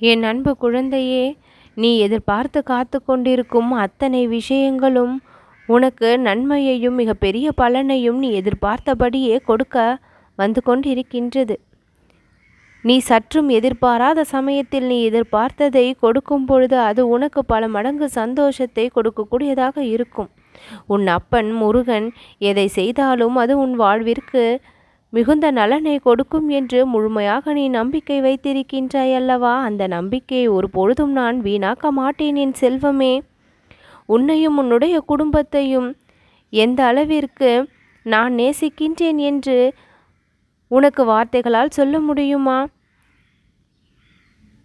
என் அன்பு குழந்தையே நீ எதிர்பார்த்து காத்து கொண்டிருக்கும் அத்தனை விஷயங்களும் உனக்கு நன்மையையும் மிகப்பெரிய பலனையும் நீ எதிர்பார்த்தபடியே கொடுக்க வந்து கொண்டிருக்கின்றது. நீ சற்றும் எதிர்பாராத சமயத்தில் நீ எதிர்பார்த்ததை கொடுக்கும் பொழுது அது உனக்கு பல மடங்கு சந்தோஷத்தை கொடுக்கக்கூடியதாக இருக்கும். உன் அப்பன் முருகன் எதை செய்தாலும் அது உன் வாழ்விற்கு மிகுந்த நலனை கொடுக்கும் என்று முழுமையாக நீ நம்பிக்கை வைத்திருக்கின்றாய் அல்லவா? அந்த நம்பிக்கையை ஒரு பொழுதும் நான் வீணாக்க மாட்டேன் என் செல்வமே. உன்னையும் உன்னுடைய குடும்பத்தையும் எந்த அளவிற்கு நான் நேசிக்கின்றேன் என்று உனக்கு வார்த்தைகளால் சொல்ல முடியுமா?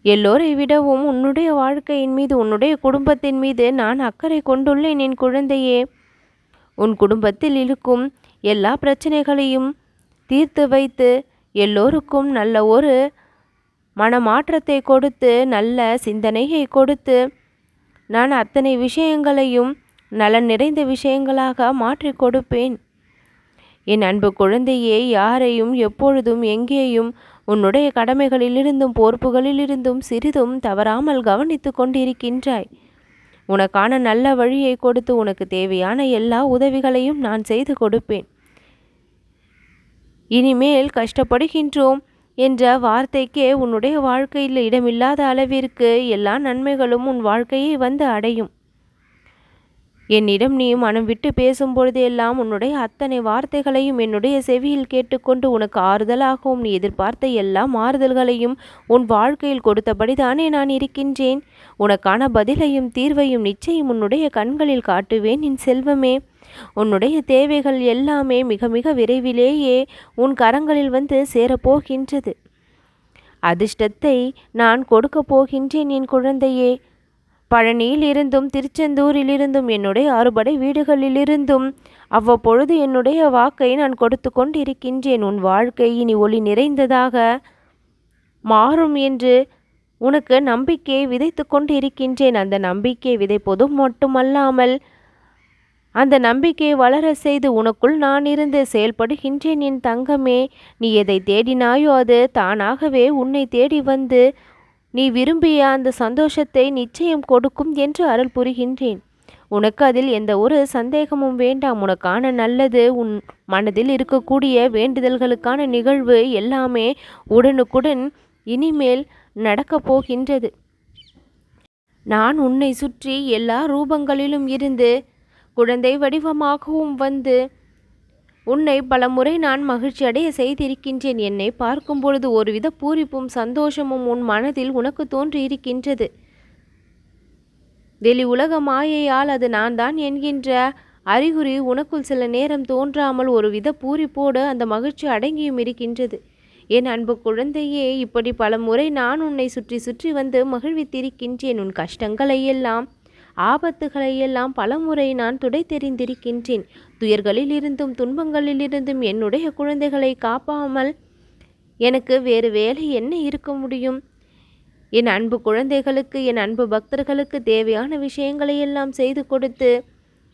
எல்லோரை விடவும் உன்னுடைய வாழ்க்கையின் மீது உன்னுடைய குடும்பத்தின் மீது நான் அக்கறை கொண்டுள்ளேன் என் குழந்தையே. உன் குடும்பத்தில் இருக்கும் எல்லா பிரச்சனைகளையும் தீர்த்து வைத்து எல்லோருக்கும் நல்ல ஒரு மனமாற்றத்தை கொடுத்து நல்ல சிந்தனையை கொடுத்து நான் அத்தனை விஷயங்களையும் நலன் நிறைந்த விஷயங்களாக மாற்றி கொடுப்பேன். என் அன்பு குழந்தையே யாரையும் எப்பொழுதும் எங்கேயும் உன்னுடைய கடமைகளிலிருந்தும் பொறுப்புகளிலிருந்தும் சிறிதும் தவறாமல் கவனித்து கொண்டிருக்கின்றாய். உனக்கான நல்ல வழியை கொடுத்து உனக்கு தேவையான எல்லா உதவிகளையும் நான் செய்து கொடுப்பேன். இனிமேல் கஷ்டப்படுகின்றோம் என்ற வார்த்தைக்கே உன்னுடைய வாழ்க்கையில் இடமில்லாத அளவிற்கு எல்லா நன்மைகளும் உன் வாழ்க்கையை வந்து அடையும். என்னிடம் நீ மனம் விட்டு பேசும்பொழுது எல்லாம் உன்னுடைய அத்தனை வார்த்தைகளையும் என்னுடைய செவியில் கேட்டுக்கொண்டு உனக்கு ஆறுதலாகவும் நீ எதிர்பார்த்த எல்லா மாறுதல்களையும் உன் வாழ்க்கையில் கொடுத்தபடிதானே நான் இருக்கின்றேன். உனக்கான பதிலையும் தீர்வையும் நிச்சயம் உன்னுடைய கண்களில் காட்டுவேன் என் செல்வமே. உன்னுடைய தேவைகள் எல்லாமே மிக மிக விரைவிலேயே உன் கரங்களில் வந்து சேரப்போகின்றது. அதிர்ஷ்டத்தை நான் கொடுக்கப் போகின்றேன் என் குழந்தையே. பழனியில் இருந்தும் திருச்செந்தூரிலிருந்தும் என்னுடைய அறுபடை வீடுகளிலிருந்தும் அவ்வப்பொழுது என்னுடைய வாக்கை நான் கொடுத்து கொண்டிருக்கின்றேன். உன் வாழ்க்கை இனி ஒளி நிறைந்ததாக மாறும் என்று உனக்கு நம்பிக்கையை விதைத்து கொண்டிருக்கின்றேன். அந்த நம்பிக்கை விதைப்பதும் மட்டுமல்லாமல் அந்த நம்பிக்கையை வளர செய்து உனக்குள் நான் இருந்து செயல்படுகின்றேன். என் தங்கமே நீ எதை தேடினாயோ அது தானாகவே உன்னை தேடி வந்து நீ விரும்பிய அந்த சந்தோஷத்தை நிச்சயம் கொடுக்கும் என்று அருள் புரிகின்றேன். உனக்கு அதில் எந்த ஒரு சந்தேகமும் வேண்டாம். உனக்கான நல்லது உன் மனதில் இருக்கக்கூடிய வேண்டுதல்களுக்கான நிகழ்வு எல்லாமே உடனுக்குடன் இனிமேல் நடக்கப் போகின்றது. நான் உன்னை சுற்றி எல்லா ரூபங்களிலும் இருந்து குழந்தை வடிவமாகவும் வந்து உன்னை பலமுறை நான் மகிழ்ச்சி அடைய செய்திருக்கின்றேன். என்னை பார்க்கும் பொழுது ஒருவித பூரிப்பும் சந்தோஷமும் உன் மனதில் உனக்கு தோன்றியிருக்கின்றது. வெளி உலக மாயையால் அது நான் தான் என்கின்ற அறிகுறி உனக்குள் சில நேரம் தோன்றாமல் ஒருவித பூரிப்போடு அந்த மகிழ்ச்சி அடங்கியும் இருக்கின்றது. என் அன்பு குழந்தையே இப்படி பல முறை நான் உன்னை சுற்றி சுற்றி வந்து மகிழ்வித்திருக்கின்றேன். உன் கஷ்டங்களை எல்லாம் ஆபத்துகளை எல்லாம் பலமுறை நான் துடை தெரிந்திருக்கின்றேன் துயர்களில் இருந்தும் துன்பங்களில் இருந்தும் என்னுடைய குழந்தைகளை காப்பாமல் எனக்கு வேறு வேலை என்ன இருக்க முடியும்? என் அன்பு குழந்தைகளுக்கு என் அன்பு பக்தர்களுக்கு தேவையான விஷயங்களை எல்லாம் செய்து கொடுத்து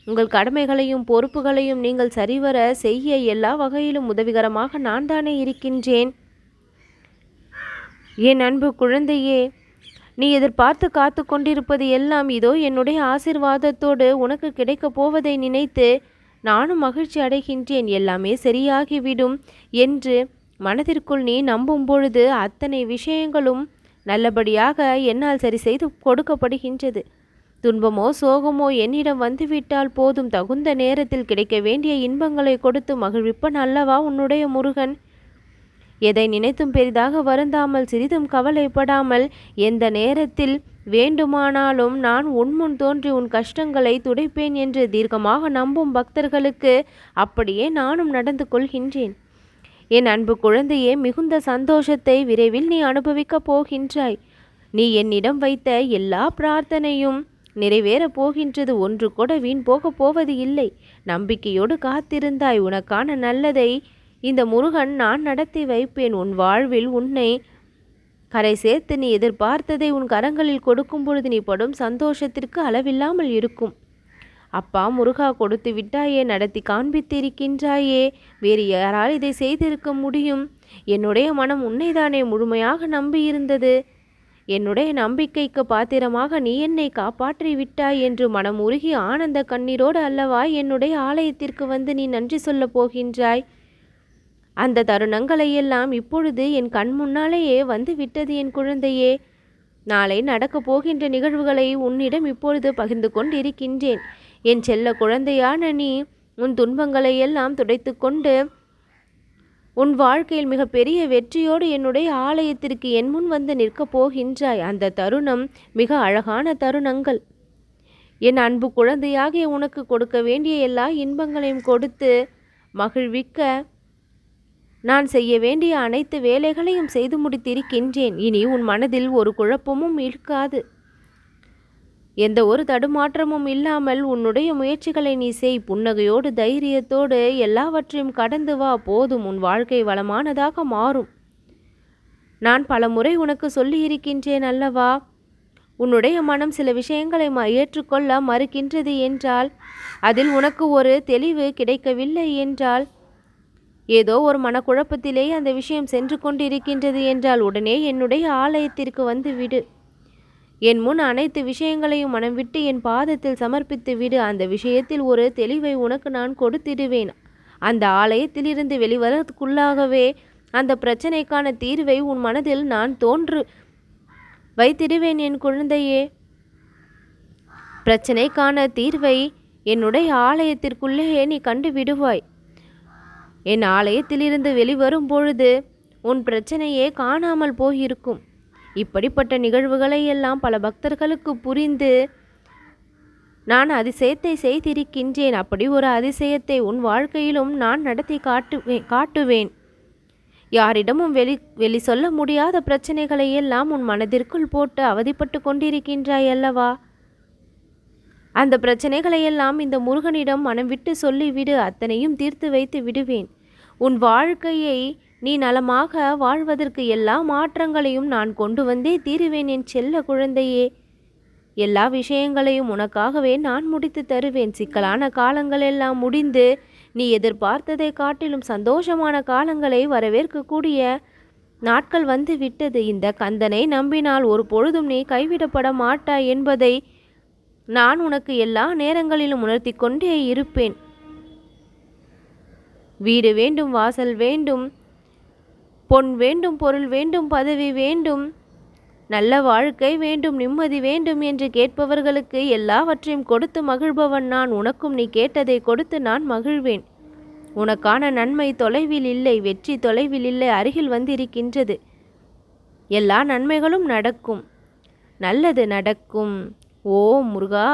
உங்கள் கடமைகளையும் பொறுப்புகளையும் நீங்கள் சரிவர செய்ய எல்லா வகையிலும் உதவிகரமாக நான் தானே இருக்கின்றேன். என் அன்பு குழந்தையே நீ எதிர்பார்த்து காத்து கொண்டிருப்பது எல்லாம் இதோ என்னுடைய ஆசிர்வாதத்தோடு உனக்கு கிடைக்கப் போவதை நினைத்து நானும் மகிழ்ச்சி அடைகின்றேன். எல்லாமே சரியாகிவிடும் என்று மனதிற்குள் நீ நம்பும் பொழுது அத்தனை விஷயங்களும் நல்லபடியாக என்னால் சரி செய்து கொடுக்கப்படுகின்றது. துன்பமோ சோகமோ என்னிடம் வந்துவிட்டால் போதும். தகுந்த நேரத்தில் கிடைக்க வேண்டிய இன்பங்களை கொடுத்து மகிழ்விப்பன் அல்லவா உன்னுடைய முருகன்? எதை நினைத்தும் பெரிதாக வருந்தாமல் சிறிதும் கவலைப்படாமல் எந்த நேரத்தில் வேண்டுமானாலும் நான் உன்முன் தோன்றி உன் கஷ்டங்களை துடைப்பேன் என்று தீர்க்கமாக நம்பும் பக்தர்களுக்கு அப்படியே நானும் நடந்து கொள்கின்றேன். என் அன்பு குழந்தையே மிகுந்த சந்தோஷத்தை விரைவில் நீ அனுபவிக்கப் போகின்றாய். நீ என்னிடம் வைத்த எல்லா பிரார்த்தனையும் நிறைவேறப் போகின்றது ஒன்று கூட வீண் போகப் போவது இல்லை. நம்பிக்கையோடு காத்திருந்தாய் உனக்கான நல்லதை இந்த முருகன் நான் நடத்தி வைப்பேன். உன் வாழ்வில் உன்னை கரை சேர்த்து நீ எதிர்பார்த்ததை உன் கரங்களில் கொடுக்கும் பொழுது நீ படும் சந்தோஷத்திற்கு அளவில்லாமல் இருக்கும். அப்பா முருகா கொடுத்து விட்டாயே. நடத்தி காண்பித்திருக்கின்றாயே. வேறு யாரால் இதை செய்திருக்க முடியும்? என்னுடைய மனம் உன்னைதானே முழுமையாக நம்பியிருந்தது. என்னுடைய நம்பிக்கைக்கு பாத்திரமாக நீ என்னை காப்பாற்றி விட்டாய் என்று மனம் உருகி ஆனந்த கண்ணீரோடு அல்லவா என்னுடைய ஆலயத்திற்கு வந்து நீ நன்றி சொல்லப் போகின்றாய்? அந்த தருணங்களையெல்லாம் இப்பொழுது என் கண் முன்னாலேயே வந்து விட்டது என் குழந்தையே. நாளை நடக்கப் போகின்ற நிகழ்வுகளை உன்னிடம் இப்பொழுது பகிர்ந்து கொண்டிருக்கின்றேன். என் செல்ல குழந்தையான நீ உன் துன்பங்களை எல்லாம் துடைத்து கொண்டு உன் வாழ்க்கையில் மிக பெரிய வெற்றியோடு என்னுடைய ஆலயத்திற்கு என் முன் வந்து நிற்கப் போகின்றாய். அந்த தருணம் மிக அழகான தருணங்கள். என் அன்பு குழந்தையாகிய உனக்கு கொடுக்க வேண்டிய எல்லா இன்பங்களையும் கொடுத்து மகிழ்விக்க நான் செய்ய வேண்டிய அனைத்து வேலைகளையும் செய்து முடித்திருக்கின்றேன். இனி உன் மனதில் ஒரு குழப்பமும் இருக்காது. எந்த ஒரு தடுமாற்றமும் இல்லாமல் உன்னுடைய முயற்சிகளை நீ செய். புன்னகையோடு தைரியத்தோடு எல்லாவற்றையும் கடந்து வா. போதும் உன் வாழ்க்கை வளமானதாக மாறும். நான் பல முறை உனக்கு சொல்லியிருக்கின்றேன் அல்லவா? உன்னுடைய மனம் சில விஷயங்களை ஏற்றுக்கொள்ள மறுக்கின்றது என்றால் அதில் உனக்கு ஒரு தெளிவு கிடைக்கவில்லை என்றால் ஏதோ ஒரு மனக்குழப்பத்திலே அந்த விஷயம் சென்று கொண்டிருக்கின்றது என்றால் உடனே என்னுடைய ஆலயத்திற்கு வந்து விடு. என் முன் அனைத்து விஷயங்களையும் மனம் விட்டு என் பாதத்தில் சமர்ப்பித்து விடு. அந்த விஷயத்தில் ஒரு தெளிவை உனக்கு நான் கொடுத்திடுவேன். அந்த ஆலயத்திலிருந்து வெளிவரத்துக்குள்ளாகவே அந்த பிரச்சனைக்கான தீர்வை உன் மனதில் நான் தோன்று வைத்திடுவேன் என் குழந்தையே. பிரச்சனைக்கான தீர்வை என்னுடைய ஆலயத்திற்குள்ளேயே நீ கண்டு விடுவாய். என் ஆலயத்திலிருந்து வெளிவரும் பொழுது உன் பிரச்சனையே காணாமல் போயிருக்கும். இப்படிப்பட்ட நிகழ்வுகளை எல்லாம் பல பக்தர்களுக்கு புரிந்து நான் அதிசயத்தை செய்திருக்கின்றேன். அப்படி ஒரு அதிசயத்தை உன் வாழ்க்கையிலும் நான் நடத்தி காட்டுவேன் காட்டுவேன். யாரிடமும் வெளி வெளி சொல்ல முடியாத பிரச்சனைகளை எல்லாம் உன் மனதிற்குள் போட்டு அவதிப்பட்டு கொண்டிருக்கின்றாய் அல்லவா? அந்த பிரச்சனைகளை எல்லாம் இந்த முருகனிடம் மனம் விட்டு சொல்லிவிடு. அத்தனையும் தீர்த்து வைத்து விடுவேன். உன் வாழ்க்கையை நீ நலமாக வாழ்வதற்கு எல்லா மாற்றங்களையும் நான் கொண்டு வந்தே தீருவேன் என் செல்ல குழந்தையே. எல்லா விஷயங்களையும் உனக்காகவே நான் முடித்து தருவேன். சிக்கலான காலங்கள் எல்லாம் முடிந்து நீ எதிர்பார்த்ததை காட்டிலும் சந்தோஷமான காலங்களை வரவேற்கக்கூடிய நாட்கள் வந்து விட்டது. இந்த கந்தனை நம்பினால் ஒரு பொழுதும் நீ கைவிடப்பட மாட்டாய் என்பதை நான் உனக்கு எல்லா நேரங்களிலும் உணர்த்தி கொண்டே இருப்பேன். வீடு வேண்டும் வாசல் வேண்டும் பொன் வேண்டும் பொருள் வேண்டும் பதவி வேண்டும் நல்ல வாழ்க்கை வேண்டும் நிம்மதி வேண்டும் என்று கேட்பவர்களுக்கு எல்லாவற்றையும் கொடுத்து மகிழ்பவன் நான். உனக்கும் நீ கேட்டதை கொடுத்து நான் மகிழ்வேன். உனக்கான நன்மை தொலைவில் இல்லை வெற்றி தொலைவில் இல்லை அருகில் வந்திருக்கின்றது. எல்லா நன்மைகளும் நடக்கும். நல்லது நடக்கும். ஓ முருகா!